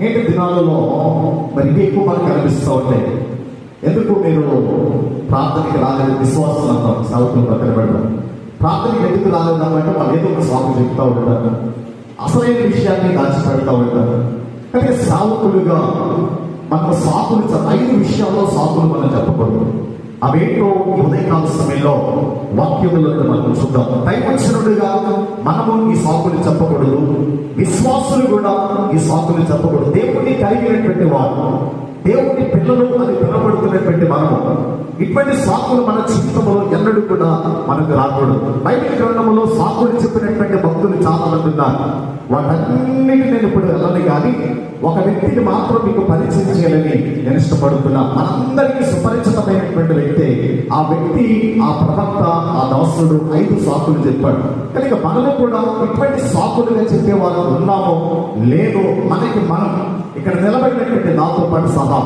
నేటి దినాలలో మరి ఇవి ఎక్కువ మనకు కనిపిస్తూ ఉంటాయి ఎందుకు మీరు ప్రార్థనకి రాలేదు విశ్వాసం అంటాం సేవకులు పక్కన పెడతాం ప్రార్థనకి ఎందుకు రాలేదు అంటే వాళ్ళు ఏదో ఒక స్వామి చెప్తూ ఉంటారు. అసలైన విషయాన్ని దాచిపెడతా ఉంటారు. కానీ సావుకులుగా మన సాకులు ఐదు విషయాల్లో సాకులు మనం చెప్పకూడదు. అవేంటో ఉదయకాల సమయంలో వాక్యములను మనం చూద్దాం. దైవచనుడిగా మనము ఈ సాకులు చెప్పకూడదు. విశ్వాసులు కూడా ఈ సాకులు చెప్పకూడదు. దేవుడిని కలిగినటువంటి వారు దేవుని పిల్లలు అని పిలబడుతున్నటువంటి మనము ఇటువంటి సాకులు మన జీవితంలో ఎన్నడూ కూడా మనకు రాకూడదు. బైబిల్ గ్రంథంలో సాకులు చెప్పినటువంటి భక్తులు చాలామంది ఉన్నారు వాటన్నిటి నేను ఇప్పుడు వెళ్ళను కానీ ఒక వ్యక్తిని మాత్రం మీకు పరిచయం చేయాలని నేను ఇష్టపడుతున్నా. మనందరికీ సుపరిచితమైనటువంటి వ్యక్తి ఆ వ్యక్తి ఆ ప్రవక్త ఆ దాసుడు ఐదు సాకులు చెప్పాడు. కనుక మనము కూడా ఇటువంటి సాకులుగా చెప్పే వాళ్ళు ఉన్నామో. లేదు మనకి మనం ఇక్కడ నిలబడినటువంటి నాతో పాటు సహా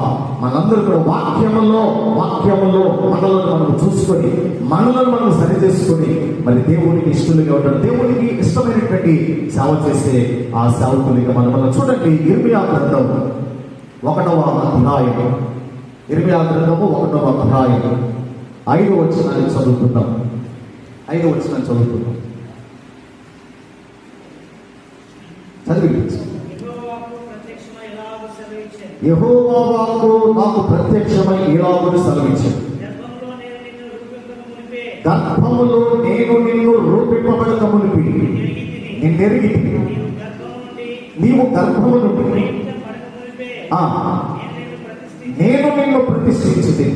మనందరూ కూడా వాక్యములో వాక్యములో మనలను మనం చూసుకొని మనలను మనం సరి చేసుకొని మరి దేవునికి ఇష్టలుగా ఉండడం దేవునికి ఇష్టమైనటువంటి సేవ చేస్తే ఆ సేవకులుగా మనం మనం చూడండి. ఇర్మియా గ్రంథం ఒకటవ అధ్యాయం ఇర్మియా గ్రంథము ఒకటవ అధ్యాయం ఐదు వచ్చినాన్ని చదువుకుందాం. ఐదు వచ్చినాన్ని చదువుకుందాం. చదివి యహోవాకు నాకు ప్రత్యక్షమై ఇలాగుని సెలవించాడు గర్భములో నేను నిన్ను రూపింపబడక మునిపి. నిన్నెరిగి నీవు గర్భము నుండి. ఆ, నేను నిన్ను ప్రతిష్ఠించి నేను నిన్ను ప్రతిష్ఠించింది